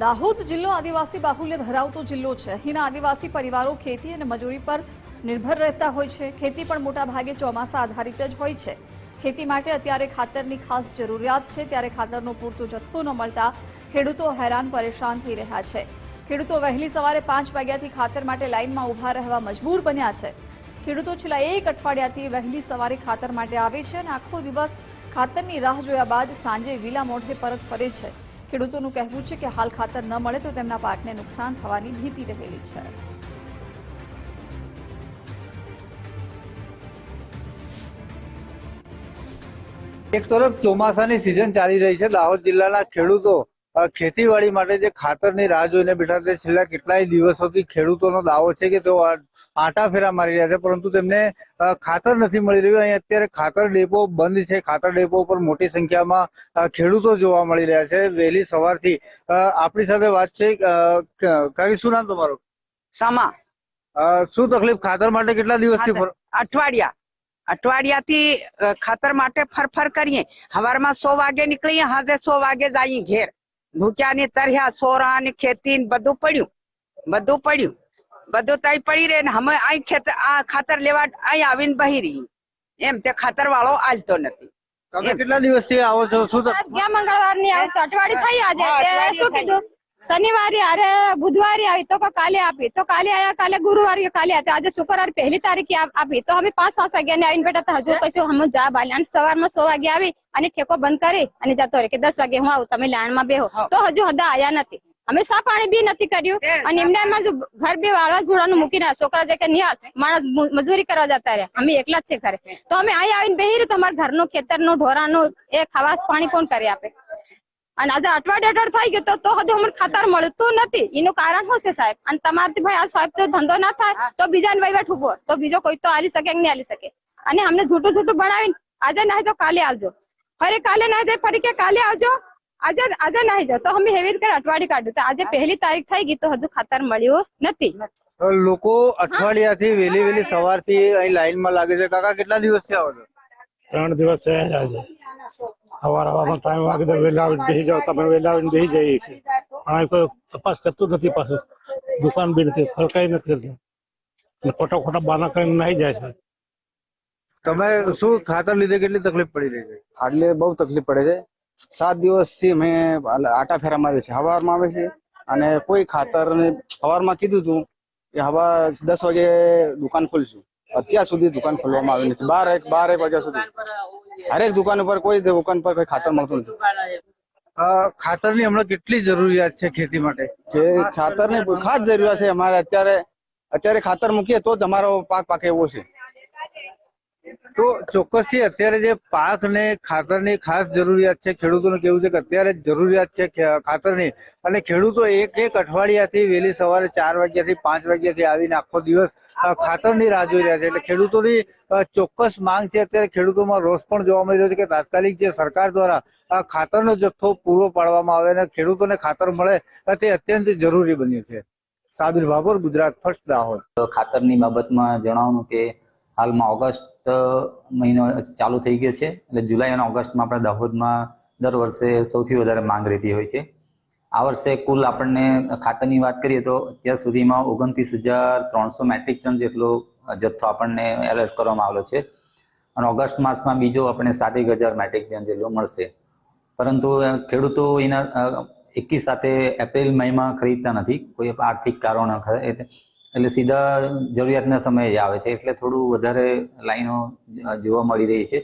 દાહોદ જિલ્લો આદિવાસી બાહુલ્ય ધરાવતો જિલ્લો છે. અહીંના આદિવાસી પરિવારો ખેતી અને મજૂરી પર નિર્ભર રહેતા હોય છે. ખેતી પણ મોટા ભાગે ચોમાસા આધારિત જ હોય છે. ખેતી માટે અત્યારે ખાતરની ખાસ જરૂરિયાત છે. ત્યારે ખાતરનો પૂરતો જથ્થો ન મળતા ખેડૂતો હેરાન પરેશાન થઈ રહ્યા છે. ખેડૂતો વહેલી સવારે પાંચ વાગ્યાથી ખાતર માટે લાઇનમાં ઊભા રહેવા મજબૂર બન્યા છે. ખેડૂતો છેલ્લા એક અઠવાડિયાથી વહેલી સવારે ખાતર માટે આવે છે અને આખો દિવસ ખાતરની રાહ જોયા બાદ સાંજે વિલા મોઢે પરત ફરે છે. ખેડૂતોનું કહેવું છે કે હાલ ખાતર ન મળે તો તેમના પાકને નુકસાન થવાની ભીતિ રહેલી છે. એક તરફ ચોમાસાની સિઝન ચાલી રહી છે. દાહોદ જિલ્લાના ખેડૂતો ખેતીવાડી માટે જે ખાતરની રાહ જોઈને બેઠા તે છેલ્લા કેટલાય દિવસોથી ખેડૂતોનો દાવો છે કે તેઓ આટા ફેરા મારી રહ્યા છે પરંતુ તેમને ખાતર નથી મળી રહ્યું. અહીં અત્યારે ખાતર ડેપો બંધ છે. ખાતર ડેપો પર મોટી સંખ્યામાં ખેડૂતો જોવા મળી રહ્યા છે. વહેલી સવારથી આપણી સાથે વાત છે અ, શું નામ તમારું? સામા. શું તકલીફ? ખાતર માટે કેટલા દિવસથી અઠવાડિયા. અઠવાડિયાથી ખાતર માટે ફરફર કરીએ. હવારમાં સો વાગે નીકળીએ હાજે સો વાગે જઈએ ઘેર. ભૂખ્યા ની તરહ્યા સોરા ની ખેતી ને બધું પડ્યું. બધું પડ્યું. બધું તઈ પડી રહે ને અમે અહીં ખેતર આ ખાતર લેવા અહીં આવીને બહી રહી. એમ તે ખાતર વાળો આલતો નથી. તમે કેટલા દિવસથી આવો છો? શું ગયા મંગળવારની આવશે. અઠવાડિયું થઈ આજે. શું કીધું? શનિવારે અરે બુધવારે આવી તો કાલે આપી. તો કાલે આયા કાલે ગુરુવારે કાલે હતા આજે શુક્રવાર પહેલી તારીખે આપી તો અમે પાંચ પાંચ વાગ્યા ને આવીને બેઠા હતા. હજુ કશું હમ જા બાલે. અને સવારમાં સો વાગે આવી અને ઠેકો બંધ કરી અને જતો રહે કે દસ વાગે હું આવું. તમે લાણમાં બેહો. તો હજુ હદા આયા નથી. અમે સા પાણી બી નથી કર્યું. અને એમને એમાં ઘર બી વાળવા જોડાનું મૂકીને છોકરા જે કે નિહાળ માણસ મજૂરી કરવા જતા રહ્યા. અમે એકલા જ છે ઘરે. તો અમે અહીં આવીને બેહી રહ્યું. તો અમારા ઘરનું ખેતરનું ઢોરાનું એ ખાવાસ પાણી કોણ કરી આપે? અને આજે અઠવાડિયે અઠવાડ થઈ ગયો તો તો હજુ અમને ખાતર મળતું નથી. એનું કારણ શું છે સાહેબ? અને તમારથી ભાઈ આ સાહેબ તો ધંધો ના થાય તો બીજાને વહીવટ ઊભો તો બીજો કોઈ તો આલી શકે કે નહીં આલી શકે? અને અમને જૂઠું જૂઠું બનાવીને આજે નાહી જાઓ કાલે આવજો. ફરી કાલે નાહી જાય ફરી કે કાલે આવજો? આજે આજે નાહી જાઓ તો અમે એવી રીતે અઠવાડિયે કાઢ્યું. તો આજે પહેલી તારીખ થઈ ગઈ તો હજુ ખાતર મળ્યું નથી. લોકો અઠવાડિયાથી વહેલી વહેલી સવારથી અહીં લાઈનમાં લાગે છે. કાકા કેટલા દિવસથી આવો છો? ત્રણ દિવસ થયા આજે. સવાર આવવાનો ટાઈમ વાગે તો વહેલા આવીને બેસી જાઓ તમે વહેલા આવીને બેસી જઈએ છીએ. પણ અહીં કોઈ તપાસ કરતું નથી પાછું. દુકાન બી નથી ફરકાઈ નથી કરતું અને ખોટા ખોટા બાના કરીને નાહી જાય છે. તમે શું ખાતર લીધે કેટલી તકલીફ પડી રહી છે? એટલે બહુ તકલીફ પડે છે. સાત દિવસથી મેં આટા ફેરા મારી છે હવારમાં આવે છે અને કોઈ ખાતર હવારમાં કીધું હતું કે હવા દસ વાગે દુકાન ખોલશું. અત્યાર સુધી દુકાન ખોલવામાં આવી નથી. બાર એક બાર એક વાગ્યા સુધી. હરેક દુકાન ઉપર કોઈ દુકાન પર કોઈ ખાતર મળતું નથી. ખાતરની હમણાં કેટલી જરૂરિયાત છે ખેતી માટે? કે ખાતરની ખાસ જરૂરિયાત છે. અમારે અત્યારે અત્યારે ખાતર મૂકીએ તો જ અમારો પાક પાકે એવો છે. તો ચોક્કસથી અત્યારે જે પાક ને ખાતરની ખાસ જરૂરિયાત છે, ખેડૂતોનું કેવું છે કે અત્યારે જરૂરિયાત છે ખાતરની. અને ખેડૂતો એક એક અઠવાડિયાથી વહેલી સવારે ચાર વાગ્યાથી પાંચ વાગ્યાથી આવીને આખો દિવસ ખાતરની રાહ જોઈ રહ્યા છે. એટલે ખેડૂતોની ચોક્કસ માંગ છે અત્યારે ખેડૂતોમાં રોષ પણ જોવા મળી રહ્યો છે કે તાત્કાલિક જે સરકાર દ્વારા ખાતરનો જથ્થો પૂરો પાડવામાં આવે અને ખેડૂતોને ખાતર મળે તે અત્યંત જરૂરી બન્યું છે. સાબિર ભાભોર, ગુજરાત ફર્સ્ટ દાહોદ. ખાતરની બાબતમાં જણાવવાનું કે હાલમાં ઓગસ્ટ મહિનો ચાલુ થઈ ગયો છે. એટલે જુલાઈ અને ઓગસ્ટમાં આપણે દાહોદમાં દર વર્ષે સૌથી વધારે માંગ રહેતી હોય છે. આ વર્ષે કુલ આપણને ખાતરની વાત કરીએ તો અત્યાર સુધીમાં ઓગણત્રીસ હજાર ત્રણસો મેટ્રિક ટન જેટલો જથ્થો આપણને એલર્ટ કરવામાં આવેલો છે. અને ઓગસ્ટ માસમાં બીજો આપણને સાતેક હજાર મેટ્રિક ટન જેટલો મળશે. પરંતુ ખેડૂતો એના એકી સાથે એપ્રિલ મહિમાં ખરીદતા નથી. કોઈ આર્થિક કારણો એટલે એટલે સીધા જરૂરિયાતના સમયે જ આવે છે. એટલે થોડું વધારે લાઈનો જોવા મળી રહી છે.